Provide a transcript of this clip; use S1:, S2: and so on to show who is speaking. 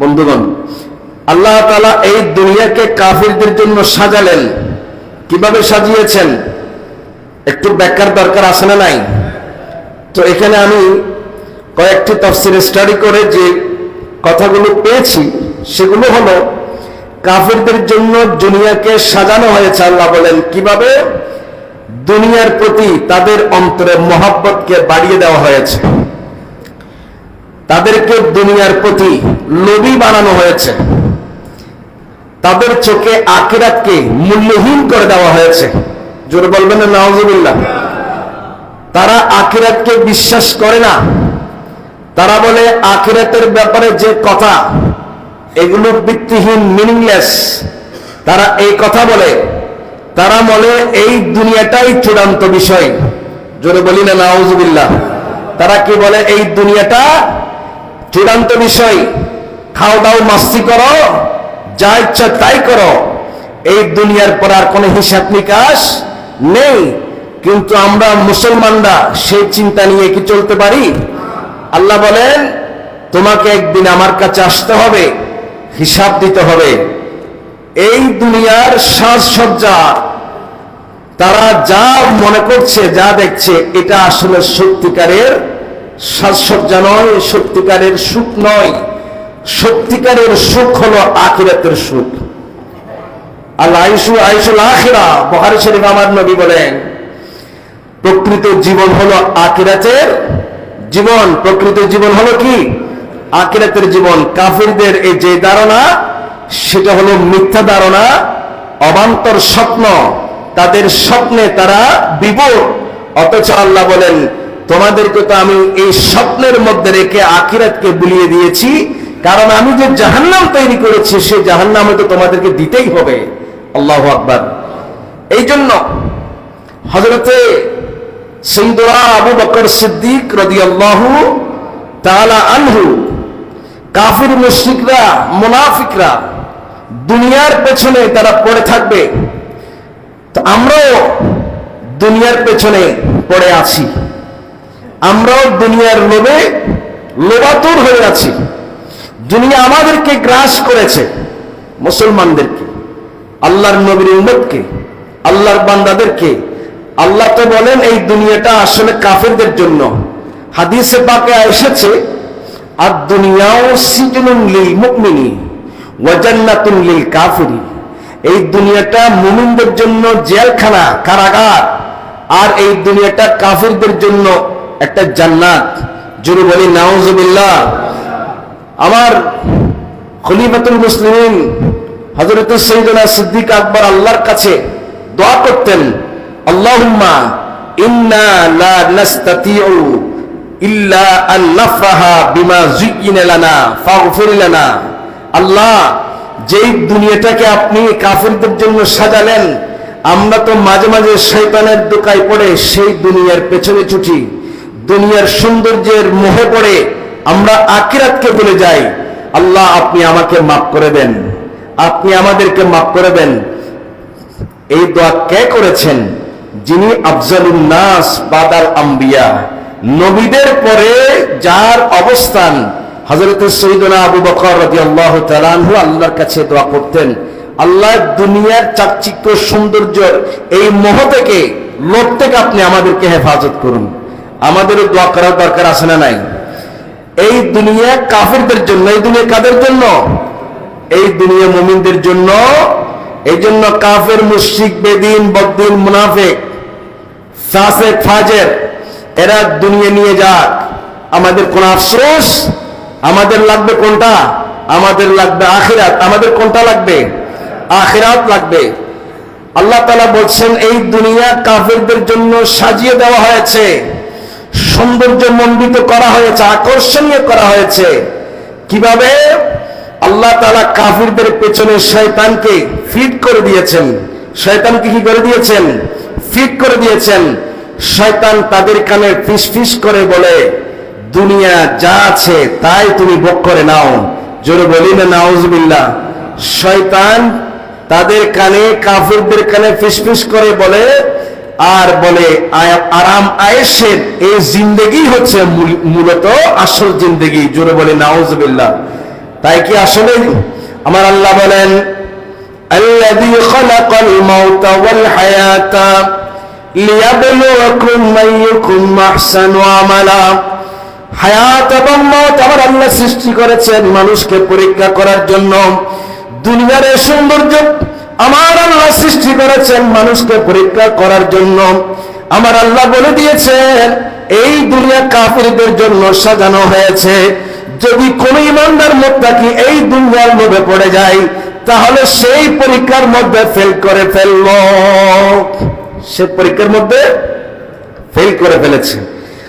S1: বন্ধুগণ, আল্লাহ তালা এই দুনিয়াকে কাফিরদের জন্য সাজালেন। কীভাবে সাজিয়েছেন? একটু ব্যাখ্যার দরকার আছে না নাই? তো এখানে আমি কয়েকটি তফসিল স্টাডি করে যে কথাগুলো পেয়েছি, সেগুলো হলো, কাফিরদের জন্য দুনিয়াকে সাজানো হয়েছে, আল্লাহ বলেন, কীভাবে? দুনিয়ার প্রতি তাদের অন্তরে মহাব্বতকে বাড়িয়ে দেওয়া হয়েছে। তাদেরকে দুনিয়ার প্রতি লোভী বানানো হয়েছে। তাদের চোখে আকিরাতকে মূল্যহীন করে দেওয়া হয়েছে। জোরে বলবেন না তারা আকিরাতকে বিশ্বাস করে না। তারা বলে, আখিরাতের ব্যাপারে যে কথা, এগুলো ভিত্তিহীন মিনিংলেস তারা এই কথা বলে। তারা বলে, এই দুনিয়াটাই চূড়ান্ত বিষয়। জোরে বলি না, নাউজুবিল্লাহ। তারা কি বলে, এই দুনিয়াটা চূড়ান্ত বিষয়। খাও দাও, মাস্তি করো, যা ইচ্ছা তাই করো। এই দুনিয়ার পর আর কোনো হিসাব নিকাশ নেই। কিন্তু আমরা মুসলমানরা সেই চিন্তা নিয়ে কি চলতে পারি? আল্লাহ বলেন, তোমাকে একদিন আমার কাছে আসতে হবে, হিসাব দিতে হবে। এই দুনিয়ার সাজসজ্জা, তারা যা মনে করছে, যা দেখছে, এটা আসলে সত্যিকারের সাজসজ্জা নয়, সত্যিকারের সুখ নয়। সত্যিকারের সুখ হলো আখিরাতের সুখ। আল্লাহ আইসু আইসুল আখিরা বহারি শরীফ আমার নবী বলেন, প্রকৃত জীবন হলো আখিরাতের জীবন। প্রকৃত জীবন হলো কি? আখিরাতের জীবন। কাফিরদের এই যে ধারণা, সেটা হলো মিথ্যা ধারণা, অবান্তর স্বপ্ন। তাদের স্বপ্নে তারা বিভোর। অথচ আল্লাহ বলেন তোমাদেরকে তো আমি এই স্বপ্নের মধ্যে রেখে আখিরাতকে বুলিয়ে দিয়েছি। কারণ আমি যে জাহান্নাম তৈরি করেছি সেই জাহান্নামে তো তোমাদেরকে দিতেই হবে। আল্লাহ আকবার। এই জন্য হজরতে সৈদুরা আবু বকর সিদ্দিক রদিয়াল্লাহু তাআলা আনহু, কাফির মুশরিকরা, মুনাফিকরা দুনিয়ার পেছনে তারা পড়ে থাকবে। তো আমরাও দুনিয়ার পেছনে পড়ে আছি। আমরাও দুনিয়ার লোভে লোভাতুর হয়ে আছি। দুনিয়া আমাদেরকে গ্রাস করেছে মুসলমানদেরকে, আল্লাহর নবীর উম্মতকে, আল্লাহর বান্দাদেরকে। আল্লাহ তো বলেন, এই দুনিয়াটা আসলে কাফেরদের জন্য। হাদিসে পাকে এসেছে আর দুনিয়াও সিজনুন লিল মুকমিনী ওয়াজান্নাতুন লিল কাফিরি এই দুনিয়াটা মুমিনদের জন্য জেলখানা, কারাগার। আর এই দুনিয়াটা কাফিরদের জন্য একটা জান্নাত। জুড়ে বলি নাউজুবিল্লাহ আমার খলিফাতুল মুসলিমিন হযরত সৈয়দনা সিদ্দিক আকবর আল্লাহর কাছে দোয়া করতেন, আল্লাহুম্মা ইন্না লা ইল্লা আন বিমা লানা, ফাগফির লানা। আল্লাহ, যেই দুনিয়াটাকে আপনি কাফিরদের জন্য সাজালেন, আমরা তো মাঝে মাঝে শয়তানের দোকায় পড়ে সেই দুনিয়ার পেছনে ছুটি। দুনিয়ার সৌন্দর্যের মোহে পড়ে আমরা আকিরাতকে ভুলে যাই। আল্লাহ, আপনি আমাকে মাফ করে দেন। আপনি আমাদেরকে মাফ করে দেন। এই দোয়া কে করেছেন? যিনি আফজালুন নাস বাদাল আম্বিয়া। নবীদের পরে যার অবস্থান হজরত সৈদনা আবু বকর রাদিয়াল্লাহু তাআলা আনহু আল্লাহর কাছে দোয়া করতেন, আল্লাহ, দুনিয়ার চাকচিক্য, সৌন্দর্যের এই মোহ থেকে, লোভ থেকে আপনি আমাদেরকে হেফাজত করুন। আমাদেরও দোয়া করার দরকার আছে না নাই? এই দুনিয়া কাফেরদের জন্য, এই দুনিয়া কাদের জন্য? এই দুনিয়া মুমিনদের জন্য। এই জন্য কাফের মুশিক বেদিন, বদ্দিন, মুনাফেক ফাজের, এরা দুনিয়া নিয়ে যাক। আমাদের কোন আফসোস? আমাদের লাগবে কোনটা? আমাদের লাগবে আখিরাত। আমাদের কোনটা লাগবে? আখিরাত লাগবে। আল্লাহ তালা বলছেন, এই দুনিয়া কাফেরদের জন্য সাজিয়ে দেওয়া হয়েছে। সৌন্দর্য মণ্ডিত করা হয়েছে, আকর্ষণীয় করা হয়েছে। কীভাবে? আল্লাহ তালা কাফিরদের পেছনে শয়তানকে ফিট করে দিয়েছেন। শয়তানকে কি করে দিয়েছেন? ফিট করে দিয়েছেন। শয়তান তাদের কানে ফিস ফিস করে বলে, দুনিয়া যা আছে তাই তুমি ভোগ করে নাও। জোরে বলি না নাউজবিল্লাহ। শয়তান তাদের কানে, কাফিরদের কানে ফিসফিস করে বলে আর বলে আয়- আরাম আয়েসের এই জিন্দেগি হচ্ছে মূল- মূলত আসল জিন্দেগি জোরে বলে নাউজবিল্লাহ তাই কি আসলে আমার আল্লাহ বলেন الذي خلق الموت والحياة ليبلوكم أيكم أحسن عملا হায়াত এবং মত আমার আল্লাহ সৃষ্টি করেছেন মানুষকে পরীক্ষা করার জন্য দুনিয়ার এই সৌন্দর্য আমার আল্লাহ সৃষ্টি করেছেন মানুষকে পরীক্ষা করার জন্য। আমার আল্লাহ বলে দিয়েছেন, এই দুনিয়া কাফিরদের জন্য সাজানো হয়েছে। যদি কোন ইমানদার মোত্তাকি এই দুনিয়ার লোভে পড়ে যায়, তাহলে সেই পরীক্ষার মধ্যে ফেল করে ফেলল। সে পরীক্ষার মধ্যে ফেল করে ফেলেছে।